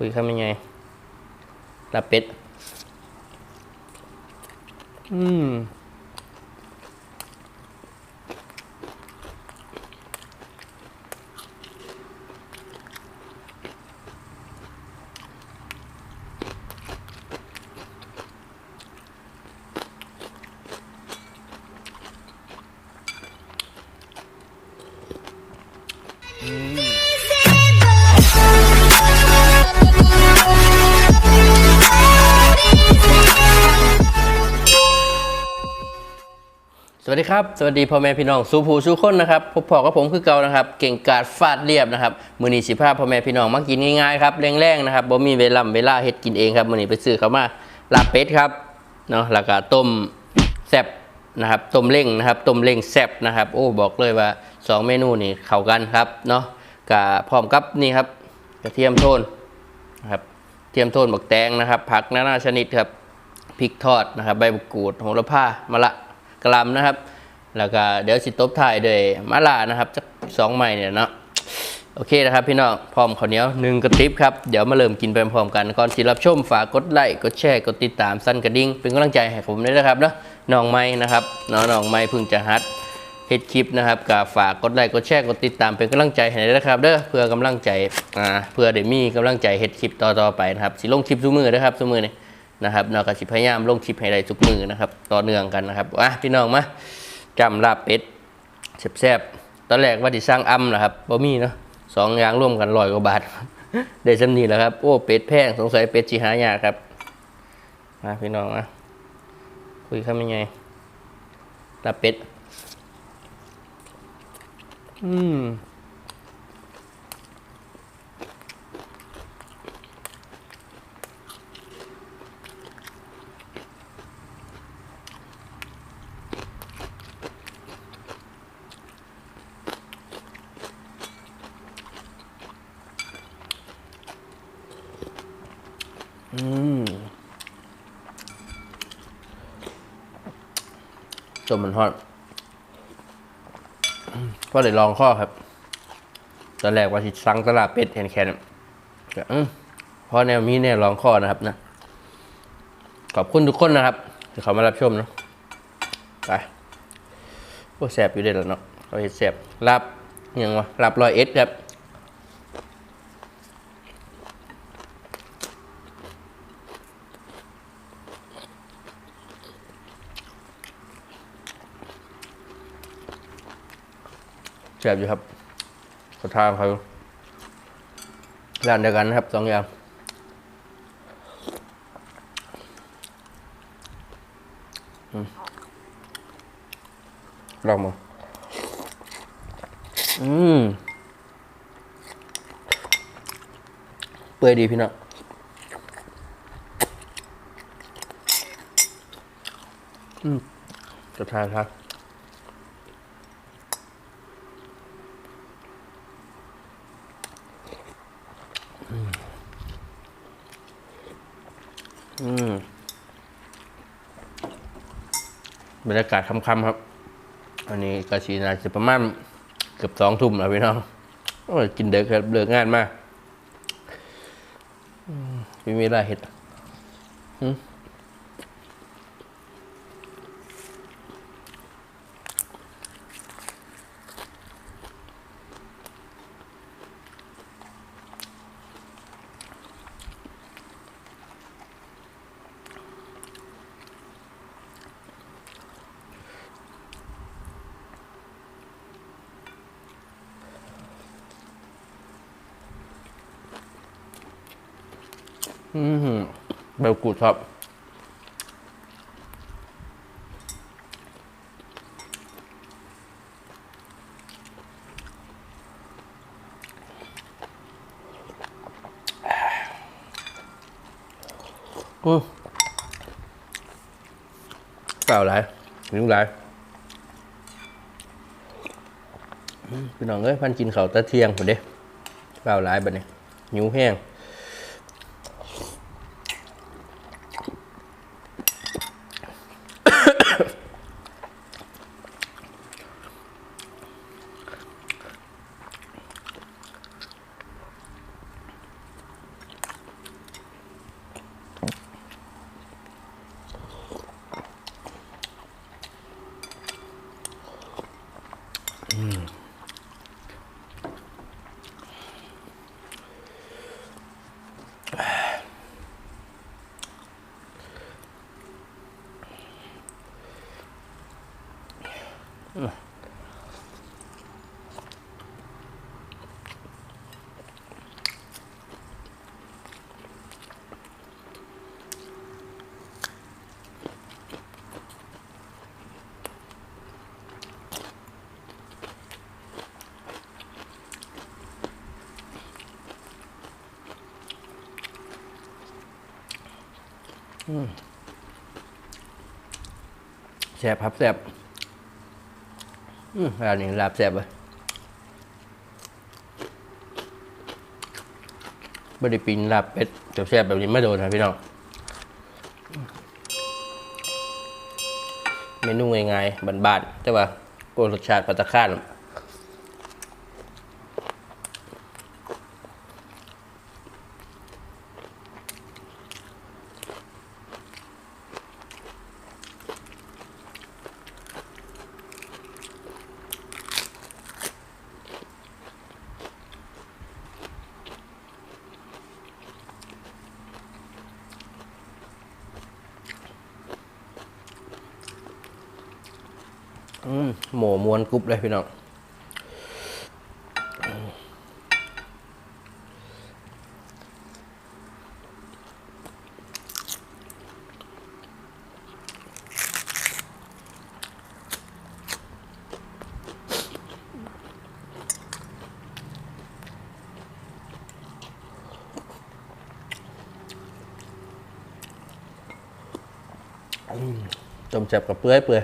คุยคำยังไงลาเป็ด อืม วัสดีครับ สวัสดีพ่อแม่พี่น้องสูผูสูคนนะครับพบพอกับผมคือเก่านะครับ เก่งกาดฟาดเรียบนะครับมือนีสิภาพพ่อแม่พี่น้องมากินง่ายๆครับแรงๆนะครับบ่มีเวลาเวลาเฮ็ดกินเองครับมือนีไปซื้อเขามาลาเป็ดครับเนาะแล้วก็ต้มแซบนะครับต้มเล้งนะครับต้มเล้งแซบนะครับโอ้บอกเลยว่าสองเมนูนี้เข้ากันครับเนาะกับพร้อมกับนี่ครับกระเทียมโทนนะครับเทียมโทนบักแตงนะครับผักนานาชนิดครับพริกทอดนะครับใบมะกรูดโหระพามะละ กะหล่ำนะครับ แล้วก็เดี๋ยวสิตบท้ายด้วยมะลานะครับจักสองใหม่เนี่ยเนาะโอเคนะครับพี่น้องพร้อมข้าวเหนียวหนึ่งกระติบครับ เดี๋ยวมาเริ่มกินไปพร้อมกันก่อนสิรับชมฝากกดไลค์กดแชร์กดติดตามสั้นกระดิ่งเป็นกำลังใจให้ผมด้วยนะครับเนาะน้องไม้นะครับเนาะน้องไม้พิ่งจะฮัดเฮ็ดคลิปนะครับก็ฝากกดไลค์กดแชร์กดติดตามเป็นกำลังใจให้ด้วยนะครับเด้อเพื่อกำลังใจอ่าเพื่อได้มีกำลังใจเฮ็ดคลิปต่อๆไปนะครับสิลงคลิปทุมือนะครับทุมือนี่ นะครับนาะก็สิพยายามลงคลิปให้ได้ทุกมือนะครับ ต่อเนื่องกันนะครับอะพี่น้องมาจำลาบเป็ดแซ่บๆตอนแรกว่าที่สร้างอ้ำนะครับบ่มีเนาะสองอย่างร่วมกันร้อยกว่าบาทได้สำนีแล้วครับโอ้เป็ดแพงสงสัยเป็ดจีหายากครับมาพี่น้องนะคุยคำยังไงลาบเป็ดอืม อืม จมมันทอดก็เลยลองข้อครับ ตอนแรกว่าที่สั่งตลาดเป็ดเห็นแคนั้นก็อืมพอแนวมีแนวลองข้อนะครับนะ ขอบคุณทุกคนนะครับที่เขามารับชมเนาะไปพวกแสบอยู่เด็ดแล้วเนาะเราเห็นแสบลาบยังวะลาบรอยเอสครับ แสบอยู่ครับขอทานเขาร้านเดียวกันนะครับสองอย่างอืมลองมาอืมเปื่อยดีพี่น้องอืมจะทานครับ อืม บรรยากาศค่ำๆครับ อันนี้กาชีนาจะประมาณเกือบสองทุ่มแล้วพี่น้องโอ้ยกินเด็กครับเลิกงานมากมไม่มีอะไรเห็ดหึ อืมเบลกูดครับอืมเปล่าไรนิ้วไรอืมพี่น้องเอ้ยพันกินเขาวตะเทียงผมเด้เปล่าไรบัดนี้นิ้ว แห้งแซ่บครับแซ่บอืมร้านนี้ลาบแซ่บเลยบไดิปินลาบเป็ดจะแซ่บแบบนี้ไม่โดนนะพี่น้องเมนูง่ายๆบานๆแต่ว่าก็รสชาติปัตตาคานอืม หมูม้วนกรุบเลยพี่น้องต้มแซ่บกับเปื่อยเปื่อย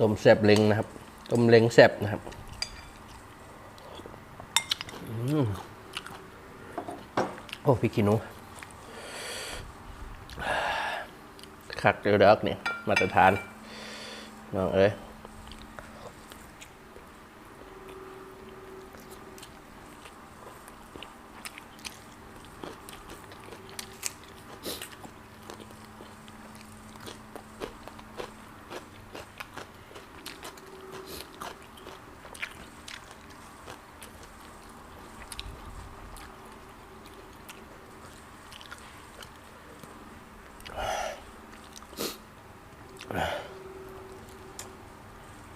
ต้มแซบเล็งนะครับ ต้มเล็งแซบนะครับอืมโอ้พี่กินูคักเดือดเนี่ยมาตรฐานน้องเอ้ย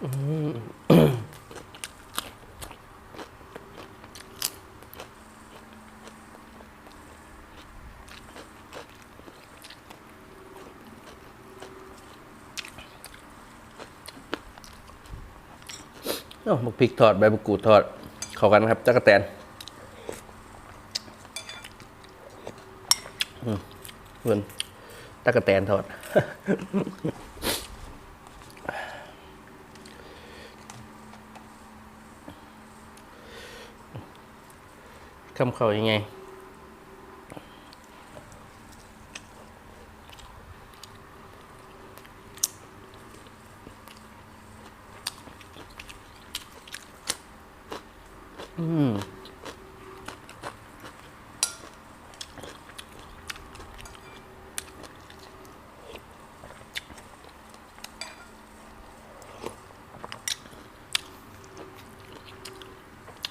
โอ้หมกพริกทอดใบมะกรูดทอด เข้ากันครับจักระแตนอืมเพื่อนจักรแตนทอด คำเขายังไง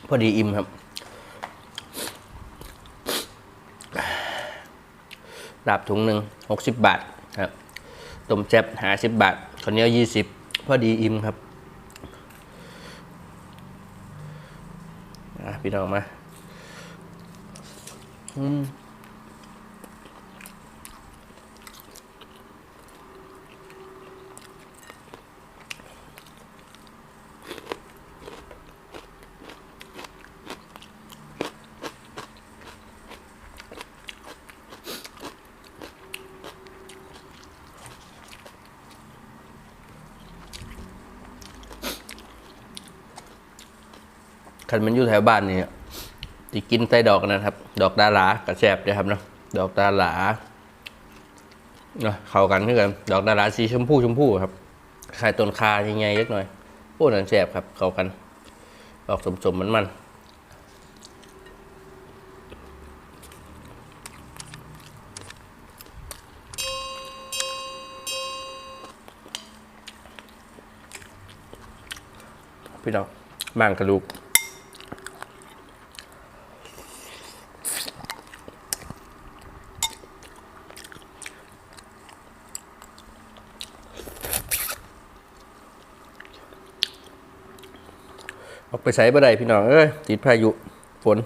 พอดีอิ่มครับ ดาบถุงหนึ่งหกสิบบาทครับต้มแซ่บหาสิบบาทข้าวเหนียวยี่สิบพอดีอิ่มครับอะพี่น้องมาอืมันมันอยู่แถวบ้านนี่ที่กินไส้ดอกนะครับ ดอกดาหลากระแซบเลยครับเนาะดอกดาหลาเนาะเข้ากันด้วยกันดอกดาหลาสีชมพูชมพูครับคล้ายต้นคายังไงเล็กหน่อยโอ้นั่นแซบครับ เข้ากัน ออกสมๆมันมันพี่น้องม่างกระดูก เอาไปใส่บ่ได้พี่น้องเอ้ยติดพายุฝน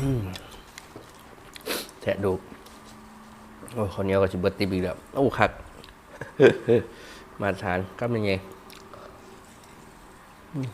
อืม แทะดู โอ้คนนี้ก็จะเบิดติบอีกแล้ว โอ้คักมาทานกับยังไงอืม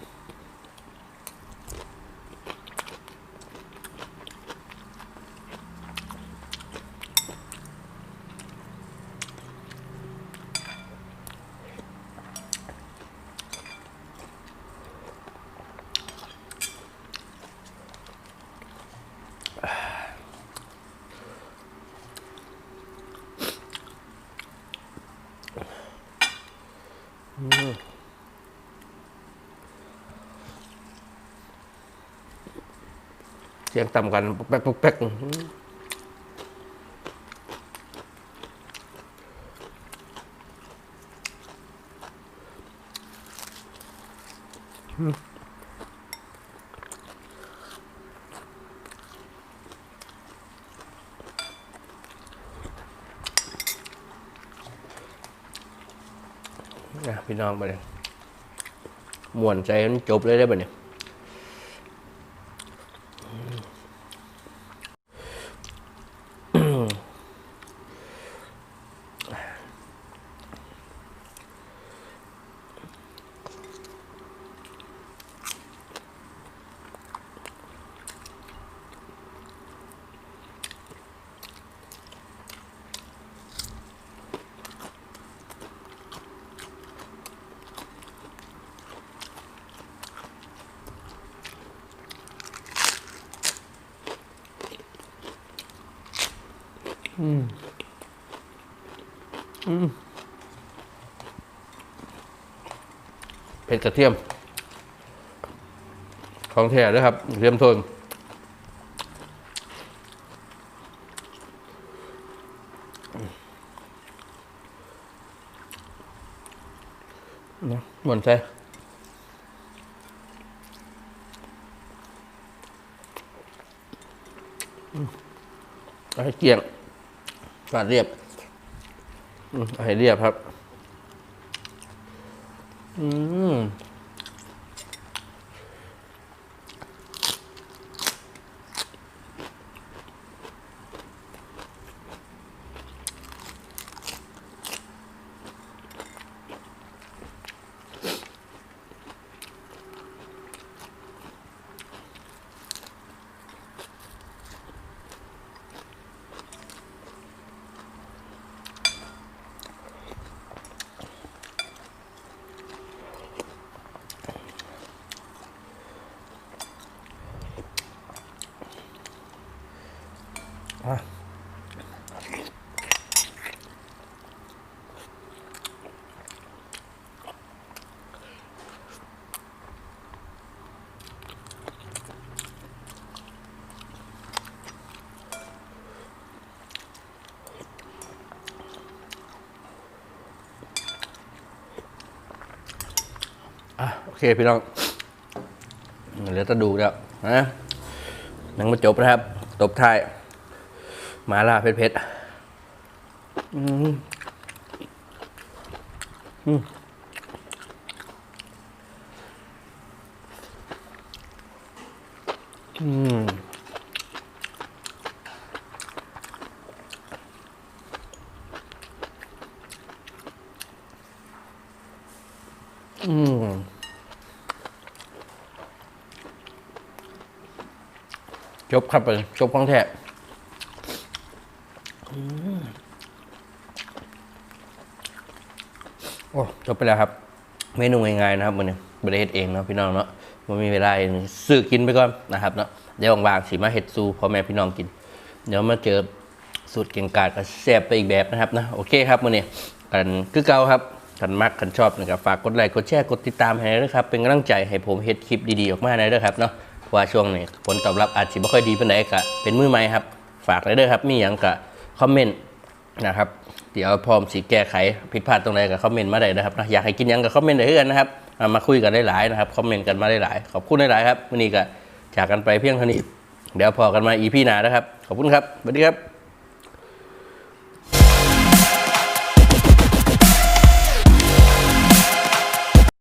เสียงต่ำกันปุ๊กแป๊กปุ๊กแป๊กนะพี่น้องไปเลยม่วนใจมันจบเลยได้ป่ะเนี่ย เผ็ดกระเทียม ของแท้ด้วยครับกระเทียมทนนะหมดใจอืมเอาให้เกี่ยง ฝาดเรียบอืมให้เรียบครับ อืม อะโอเคพี่น้องเหลือแตะดูแล้วนะนังมาจบนะครับ ตบท้าย มาล่าเผ็ดๆอืมอืมอืมอืมจบครับไปจบของแท้อืม โอ้จบไปแล้วครับ เมนูง่ายๆนะครับมันนี้บริเฮ็ดเองเนาะพี่น้องเนาะมันมีเวลาเองซื้อกินไปก่อนนะครับเนาะเดี๋ยวว่างๆสิมาเฮ็ดซูพ่อแม่พี่น้องกิน เดี๋ยวมาเจอสูตรเก่งกาจก็แซ่บไปอีกแบบนะครับนะโอเคครับมื้อนี้กันคือเก่าครับคันมักคันชอบนะครับฝากกดไลค์กดแชร์กดติดตามให้ด้วยครับเป็นกำลังใจให้ผมเฮ็ดคลิปดีๆออกมาได้ด้วยครับเนาะเพราะว่าช่วงนี้ผลตอบรับอาจสิบ่ค่อยดีเปานใดก็เป็นมือใหม่ครับ ฝากได้ด้วยครับมีหยังก็คอมเมนต์นะครับ เดี๋ยวพร้อมสีแก้ไขผิดพลาดตรงไหนก็คอมเมนต์มาได้นะครับนะอยากให้กินยังก็คอมเมนต์ได้เพื่อนนะครับมาคุยกันได้หลายนะครับคอมเมนต์กันมาได้หลายขอบคุณได้หลายครับวันนี้ก็จากกันไปเพียงเท่านี้ เดี๋ยวพอกันมาอีพีหน้านะครับ ขอบคุณครับสวัสดีครับ